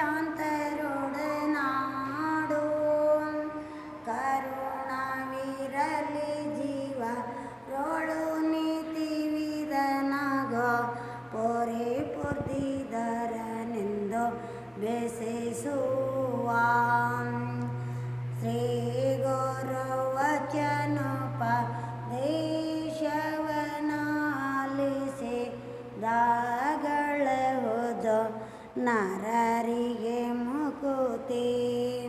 ശാന്തരോട് നാടോം കരുണവിരലി ജീവ റോളു നീതി വിരനഗ പോരെ പൊർദിതരനെന്തോ ಬೆಸೆಸುವಾಂ ಶ್ರೀ ಗೌರವಚನೋಪದೇಶವನಾಲಿಸಿ ದಾಗಳವುದು ನರ ಹೋದೆ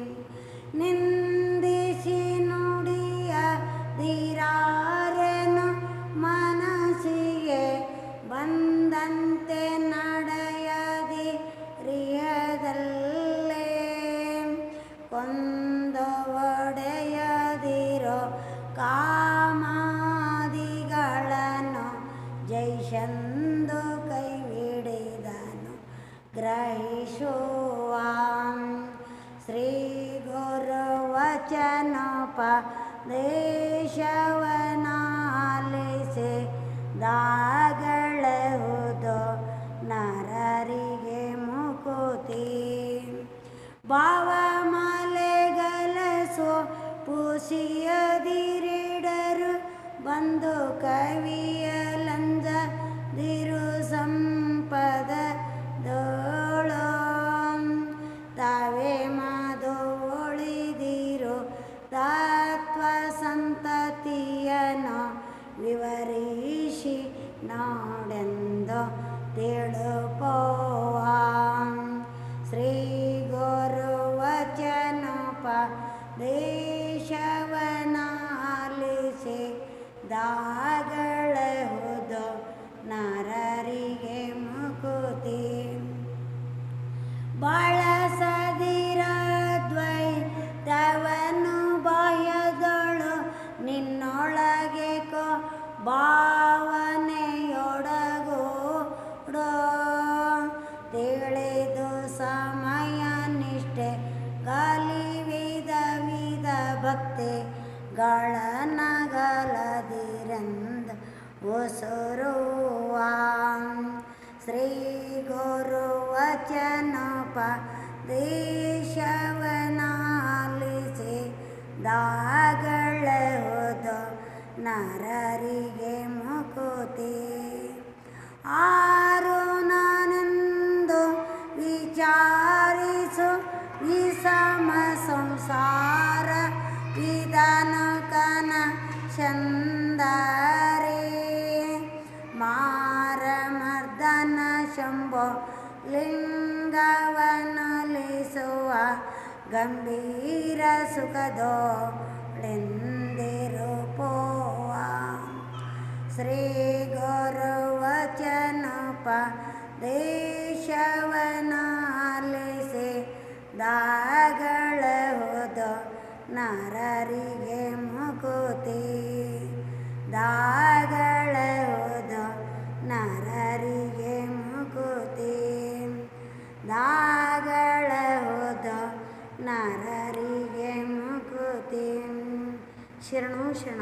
ನಿಂದಿಸಿ ನುಡಿಯ ದಿರಾರನು ಮನಸ್ಸಿಗೆ ಬಂದಂತೆ ನಡೆಯದಿ ರಿಯದಲ್ಲೇ. ಕೊಂದ ಒಡೆಯದಿರೋ ಕಾಮಾದಿಗಳನ್ನು ಗ್ರಹಿಸುವ. ಶ್ರೀ ಗುರುವಚನೋಪ ದೇಶವನಾಲಿಸಿ ದಾಗಳೆಹುದು ನರರಿಗೆ ಮುಕುತಿ. ಭಾವಮಾಲೆಗಲಸು ಪುಸಿಯದಿರಿಡರು ಬಂದು ಕವಿಯಲಂಜದಿರು ಸಂಪದ ಸಂತತಿಯನ್ನು ವಿವರಿಸಿ ನಾಡೆಂದು ತಿಳುಪೋವ. ಶ್ರೀ ಗುರುವಚನೋಪ ದೇಶವನಾಲಿಸಿ ದಾಗಳಹುದು ನರರಿಗೆ ಮುಕುತಿ. ಬಳಸದಿರದ್ವೈತವನು ಭಾವನೆಯೊಡಗೂಡೋ. ತಿಳಿದು ಸಮಯ ನಿಷ್ಠೆ ಗಾಲಿ ವಿಧ ವಿಧ ಭಕ್ತಿ ಗಳನಗಲದಿರಂದ ಉಸುರುವ. ಶ್ರೀ ಗುರುವಚನೋಪ ದೇಶವನಾಲಿಸಿ ದಾಗಳೆಹುದು ನರರಿಗೆ ಮುಕುತಿ. ಆರು ನಾನೆಂದು ವಿಚಾರಿಸು ವಿಷಮ ಸಂಸಾರ ವಿಧಾನಕನ ಚಂದರೆ. ಮಾರಮರ್ದನ ಶಂಭೋ ಲಿಂಗವನಲಿಸುವ ಗಂಭೀರ ಸುಖದೋ ಸುಖದೋಳೆಂದಿರುಪೋವ ಶ್ರೀ ಗುರುವಚನೋಪ ದೇಶವನಾಲಿಸಿ ದಾಗಳೆಹುದು ನರರಿಗೆ ಮುಕುತಿ. ದಾಗಳೆಹುದು ನರರಿಗೆ ಮುಕುತಿ. ದಾಗಳೆಹುದು ನರರಿಗೆ ಮುಗುತಿ ಶರಣು ಶರಣ